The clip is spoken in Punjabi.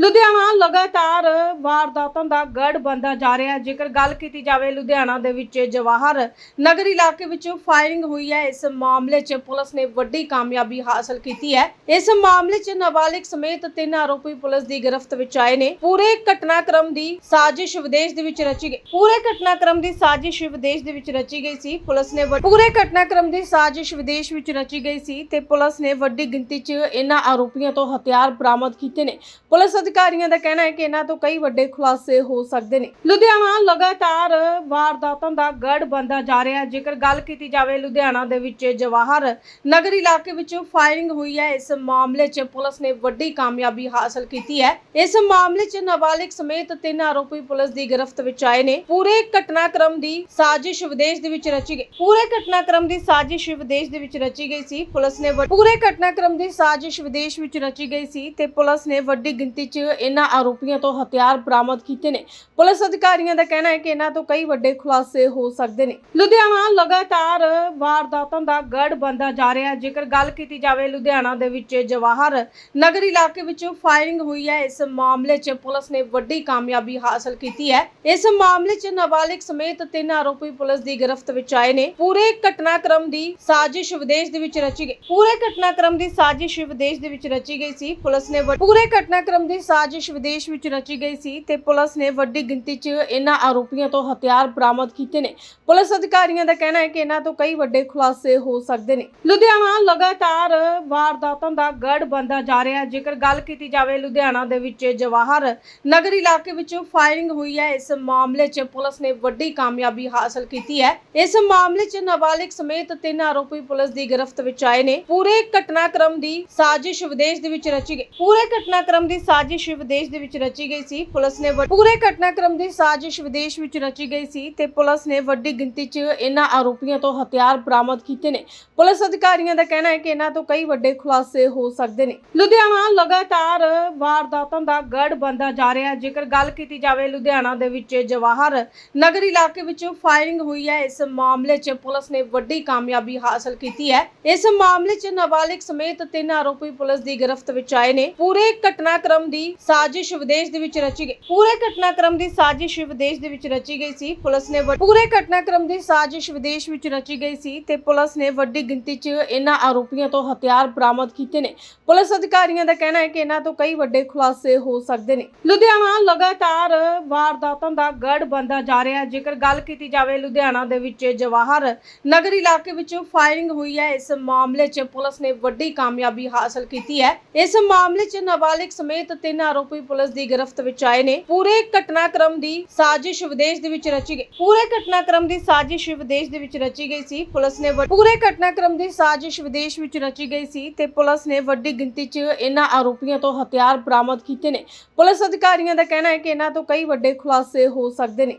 ਲੁਧਿਆਣਾ ਲਗਾਤਾਰ ਵਾਰਦਾਤਾਂ ਦਾ ਗੜ ਬੰਦਾ ਜਾ ਰਿਹਾ ਹੈ। ਜੇਕਰ ਗੱਲ ਕੀਤੀ ਜਾਵੇ ਲੁਧਿਆਣਾ ਦੇ ਵਿੱਚ ਜਵਾਹਰ ਨਗਰ ਇਲਾਕੇ ਵਿੱਚ ਫਾਇਰਿੰਗ ਹੋਈ ਹੈ। ਇਸ ਮਾਮਲੇ 'ਚ ਪੁਲਿਸ ਨੇ ਵੱਡੀ ਕਾਮਯਾਬੀ ਹਾਸਲ ਕੀਤੀ ਹੈ। ਇਸ ਮਾਮਲੇ 'ਚ ਨਾਬਾਲਿਗ ਸਮੇਤ ਤਿੰਨ ਆਰੋਪੀ ਪੁਲਿਸ ਦੀ ਗ੍ਰਿਫਤ ਵਿੱਚ ਆਏ ਨੇ। ਪੂਰੇ ਘਟਨਾਕ੍ਰਮ ਦੀ ਸਾਜ਼ਿਸ਼ ਵਿਦੇਸ਼ ਦੇ ਵਿੱਚ ਰਚੀ ਗਈ ਪੂਰੇ ਘਟਨਾਕ੍ਰਮ ਦੀ ਸਾਜ਼ਿਸ਼ ਵਿਦੇਸ਼ ਦੇ ਵਿੱਚ ਰਚੀ ਗਈ ਸੀ। ਪੁਲਿਸ ਨੇ ਵੱਡ- ਪੂਰੇ ਘਟਨਾਕ੍ਰਮ ਦੀ ਸਾਜ਼ਿਸ਼ ਵਿਦੇਸ਼ ਵਿੱਚ ਰਚੀ ਗਈ ਸੀ ਤੇ ਪੁਲਿਸ ਨੇ ਵੱਡੀ ਗਿਣਤੀ 'ਚ ਇਹਨਾਂ ਆਰੋਪੀਆਂ ਤੋਂ ਹਥਿਆਰ ਬਰਾਮਦ ਕੀਤੇ ਨੇ। ਪੁਲਿਸ ਅਧਿਕਾਰੀਆਂ ਦਾ ਕਹਿਣਾ ਹੈ ਕਿ ਇਹਨਾਂ ਤੋਂ ਕਈ ਵੱਡੇ ਖੁਲਾਸੇ ਹੋ ਸਕਦੇ ਨੇ। ਲੁਧਿਆਣਾ ਲਗਾਤਾਰ ਵਾਰਦਾਤਾਂ ਦਾ ਗੜ ਬੰਦਾ ਜਾ ਰਿਹਾ ਹੈ। ਜੇਕਰ ਗੱਲ ਕੀਤੀ ਜਾਵੇ, ਲੁਧਿਆਣਾ ਦੇ ਵਿੱਚ ਜਵਾਹਰ ਨਗਰ ਇਲਾਕੇ ਵਿੱਚ ਫਾਇਰਿੰਗ ਹੋਈ ਹੈ। ਇਸ ਮਾਮਲੇ 'ਚ ਪੁਲਿਸ ਨੇ ਵੱਡੀ ਕਾਮਯਾਬੀ ਹਾਸਲ ਕੀਤੀ ਹੈ। ਇਸ ਮਾਮਲੇ 'ਚ ਨਾਬਾਲਿਗ ਸਮੇਤ ਤਿੰਨ ਆਰੋਪੀ ਪੁਲਿਸ ਦੀ ਗ੍ਰਿਫਤ ਵਿੱਚ ਆਏ ਨੇ। ਪੂਰੇ ਘਟਨਾਕ੍ਰਮ ਦੀ ਸਾਜ਼ਿਸ਼ ਵਿਦੇਸ਼ ਦੇ ਵਿੱਚ ਰਚੀ ਗਈ। ਪੂਰੇ ਘਟਨਾਕ੍ਰਮ ਦੀ ਸਾਜ਼ਿਸ਼ ਵਿਦੇਸ਼ ਦੇ ਵਿੱਚ ਰਚੀ ਗਈ ਸੀ। ਪੁਲਿਸ ਨੇ ਵੱਡ- ਪੂਰੇ ਘਟਨਾਕ੍ਰਮ ਦੀ ਸਾਜ਼ਿਸ਼ ਵਿਦੇਸ਼ ਵਿੱਚ ਰਚੀ ਗਈ ਸੀ ਤੇ ਪੁਲਿਸ ਨੇ ਵੱਡੀ ਗਿਣਤੀ 'ਚ ਇਹਨਾਂ ਆਰੋਪੀਆਂ ਤੋਂ ਹਥਿਆਰ ਬਰਾਮਦ ਕੀਤੇ ਨੇ। ਪੁਲਿਸ ਅਧਿਕਾਰੀਆਂ ਦਾ ਕਹਿਣਾ ਹੈ ਕਿ ਇਹਨਾਂ ਤੋਂ ਕਈ ਵੱਡੇ ਖੁਲਾਸੇ ਹੋ ਸਕਦੇ ਨੇ। ਲੁਧਿਆਣਾ ਲਗਾਤਾਰ ਵਾਰਦਾਤਾਂ ਦਾ ਗੜ ਬੰਦਾ ਜਾ ਰਿਹਾ ਹੈ। ਜੇਕਰ ਗੱਲ ਕੀਤੀ ਜਾਵੇ, ਲੁਧਿਆਣਾ ਦੇ ਵਿੱਚ ਜਵਾਹਰ ਨਗਰ ਇਲਾਕੇ ਵਿੱਚ ਫਾਇਰਿੰਗ ਹੋਈ ਹੈ। ਇਸ ਮਾਮਲੇ 'ਚ ਪੁਲਿਸ ਨੇ ਵੱਡੀ ਕਾਮਯਾਬੀ ਹਾਸਲ ਕੀਤੀ ਹੈ। ਇਸ ਮਾਮਲੇ 'ਚ ਨਾਬਾਲਿਗ ਸਮੇਤ ਤਿੰਨ ਆਰੋਪੀ ਪੁਲਿਸ ਦੀ ਗ੍ਰਿਫਤ ਵਿੱਚ ਆਏ ਨੇ। ਪੂਰੇ ਘਟਨਾਕ੍ਰਮ ਦੀ ਸਾਜ਼ਿਸ਼ ਵਿਦੇਸ਼ ਦੇ ਵਿੱਚ ਰਚੀ ਗਈ। ਪੂਰੇ ਘਟਨਾਕ੍ਰਮ ਦੀ ਸਾਜ਼ਿਸ਼ ਵਿਦੇਸ਼ ਦੇ ਵਿੱਚ ਰਚੀ ਗਈ ਸੀ। ਪੁਲਿਸ ਨੇ ਵੱਡ- ਪੂਰੇ ਘਟਨਾਕ੍ਰਮ ਦੀ ਸਾਜ਼ਿਸ਼ ਵਿਦੇਸ਼ ਵਿੱਚ ਰਚੀ ਗਈ ਸੀ ਤੇ ਪੁਲਿਸ ਨੇ ਵੱਡੀ ਗਿਣਤੀ 'ਚ ਇਹਨਾਂ ਆਰੋਪੀਆਂ ਤੋਂ ਹਥਿਆਰ ਬਰਾਮਦ ਕੀਤੇ ਨੇ। ਪੁਲਿਸ ਅਧਿਕਾਰੀਆਂ ਦਾ ਕਹਿਣਾ ਹੈ ਕਿ ਇਹਨਾਂ ਤੋਂ ਕਈ ਵੱਡੇ ਖੁਲਾਸੇ ਹੋ ਸਕਦੇ ਨੇ। ਲੁਧਿਆਣਾ ਲਗਾਤਾਰ ਵਾਰਦਾਤਾਂ ਦਾ ਗੜ ਬੰਦਾ ਜਾ ਰਿਹਾ ਹੈ। ਜੇਕਰ ਗੱਲ ਕੀਤੀ ਜਾਵੇ ਲੁਧਿਆਣਾ ਦੇ ਵਿੱਚ ਜਵਾਹਰ ਨਗਰ ਇਲਾਕੇ ਵਿੱਚ ਫਾਇਰਿੰਗ ਹੋਈ ਹੈ। ਇਸ ਮਾਮਲੇ 'ਚ ਪੁਲਿਸ ਨੇ ਵੱਡੀ ਕਾਮਯਾਬੀ ਹਾਸਲ ਕੀਤੀ ਹੈ। ਇਸ ਮਾਮਲੇ 'ਚ ਨਾਬਾਲਿਗ ਸਮੇਤ ਤਿੰਨ ਆਰੋਪੀ ਪੁਲਿਸ ਦੀ ਗ੍ਰਿਫਤ ਵਿੱਚ ਆਏ ਨੇ। ਪੂਰੇ ਘਟਨਾਕ੍ਰਮ ਦੀ ਸਾਜ਼ਿਸ਼ ਵਿਦੇਸ਼ ਦੇ ਵਿੱਚ ਰਚੀ ਗਈ। ਪੂਰੇ ਘਟਨਾਕ੍ਰਮ ਦੀ ਸਾਜ਼ਿਸ਼ ਵਿਦੇਸ਼ ਦੇ ਵਿੱਚ ਰਚੀ ਗਈ ਸੀ। ਪੁਲਿਸ ਨੇ ਵੱਡ- ਪੂਰੇ ਘਟਨਾਕ੍ਰਮ ਦੀ ਸਾਜ਼ਿਸ਼ ਵਿਦੇਸ਼ ਵਿੱਚ ਰਚੀ ਗਈ ਸੀ ਤੇ ਪੁਲਿਸ ਨੇ ਵੱਡੀ ਗਿਣਤੀ 'ਚ ਇਹਨਾਂ ਆਰੋਪੀਆਂ ਤੋਂ ਹਥਿਆਰ ਬਰਾਮਦ ਕੀਤੇ ਨੇ। ਪੁਲਿਸ ਅਧਿਕਾਰੀਆਂ ਦਾ ਕਹਿਣਾ ਹੈ ਕਿ ਇਹਨਾਂ ਤੋਂ ਕਈ ਵੱਡੇ ਖੁਲਾਸੇ ਹੋ ਸਕਦੇ ਨੇ। ਲੁਧਿਆਣਾ ਲਗਾਤਾਰ ਵਾਰਦਾਤਾਂ ਦਾ ਗੜ ਬੰਦਾ ਜਾ ਰਿਹਾ। ਜੇਕਰ ਗੱਲ ਕੀਤੀ ਜਾਵੇ ਲੁਧਿਆਣਾ ਦੇ ਵਿੱਚ ਜਵਾਹਰ ਨਗਰ ਇਲਾਕੇ ਵਿੱਚ ਫਾਇਰਿੰਗ ਹੋਈ ਹੈ। ਇਸ ਮਾਮਲੇ 'ਚ ਪੁਲਿਸ ਨੇ ਵੱਡੀ ਕਾਮਯਾਬੀ ਹਾਸਲ ਕੀਤੀ ਹੈ। ਇਸ ਮਾਮਲੇ 'ਚ ਨਾਬਾਲਿਗ ਸਮੇਤ ਤਿੰਨ ਆਰੋਪੀ ਪੁਲਿਸ ਦੀ ਗ੍ਰਿਫਤ ਵਿੱਚ ਆਏ ਨੇ। ਪੂਰੇ ਘਟਨਾਕ੍ਰਮ ਦੀ ਸਾਜ਼ਿਸ਼ ਵਿਦੇਸ਼ ਦੇ ਵਿੱਚ ਰਚੀ ਗਈ। ਪੂਰੇ ਘਟਨਾਕ੍ਰਮ ਦੀ ਸਾਜ਼ਿਸ਼ ਵਿਦੇਸ਼ ਦੇ ਵਿੱਚ ਰਚੀ ਗਈ ਸੀ। ਪੁਲਿਸ ਨੇ ਵੱਡ- ਪੂਰੇ ਘਟਨਾਕ੍ਰਮ ਦੀ ਸਾਜ਼ਿਸ਼ ਵਿਦੇਸ਼ ਵਿੱਚ ਰਚੀ ਗਈ ਸੀ ਤੇ ਪੁਲਿਸ ਨੇ ਵੱਡੀ ਗਿਣਤੀ 'ਚ ਇਹਨਾਂ ਆਰੋਪੀਆਂ ਤੋਂ ਹਥਿਆਰ ਬਰਾਮਦ ਕੀਤੇ ਨੇ। ਪੁਲਿਸ ਅਧਿਕਾਰੀਆਂ ਦਾ ਕਹਿਣਾ ਹੈ ਕਿ ਇਹਨਾਂ ਤੋਂ ਕਈ ਵੱਡੇ ਖੁਲਾਸੇ ਹੋ ਸਕਦੇ ਨੇ। ਲੁਧਿਆਣਾ ਲਗਾਤਾਰ ਵਾਰਦਾਤਾਂ ਦਾ ਗੜ ਬੰਦਾ ਜਾ ਰਿਹਾ ਹੈ। ਜੇਕਰ ਗੱਲ ਕੀਤੀ ਜਾਵੇ ਲੁਧਿਆਣਾ ਦੇ ਵਿੱਚ ਜਵਾਹਰ ਨਗਰ ਇਲਾਕੇ ਵਿੱਚ ਫਾਇਰਿੰਗ ਹੋਈ ਹੈ। ਇਸ ਮਾਮਲੇ 'ਚ ਪੁਲਿਸ ਨੇ ਵੱਡੀ ਕਾਮਯਾਬੀ ਹਾਸਲ ਕੀਤੀ ਹੈ। ਇਸ ਮਾਮਲੇ 'ਚ ਨਾਬਾਲਿਗ ਸਮੇਤ ਤਿੰਨ ਆਰੋਪੀ ਪੁਲਿਸ ਦੀ ਗ੍ਰਿਫਤ ਵਿੱਚ ਆਏ ਨੇ, ਪੂਰੇ ਘਟਨਾਕ੍ਰਮ ਦੀ ਸਾਜ਼ਿਸ਼ ਵਿਦੇਸ਼ ਦੇ ਵਿੱਚ ਰਚੀ ਗਈ ਪੂਰੇ ਘਟਨਾਕ੍ਰਮ ਦੀ ਸਾਜ਼ਿਸ਼ ਵਿਦੇਸ਼ ਦੇ ਵਿੱਚ ਰਚੀ ਗਈ ਸੀ। ਪੁਲਿਸ ਨੇ ਵੱਡ- ਪੂਰੇ ਘਟਨਾਕ੍ਰਮ ਦੀ ਸਾਜ਼ਿਸ਼ ਵਿਦੇਸ਼ ਵਿੱਚ ਰਚੀ ਗਈ ਸੀ ਤੇ ਪੁਲਿਸ ਨੇ ਵੱਡੀ ਗਿਣਤੀ 'ਚ ਇਹਨਾਂ ਆਰੋਪੀਆਂ ਤੋਂ ਹਥਿਆਰ ਬਰਾਮਦ ਕੀਤੇ ਨੇ। ਪੁਲਿਸ ਅਧਿਕਾਰੀਆਂ ਦਾ ਕਹਿਣਾ ਹੈ ਕਿ ਇਹਨਾਂ ਤੋਂ ਕਈ ਵੱਡੇ ਖੁਲਾਸੇ ਹੋ ਸਕਦੇ ਨੇ।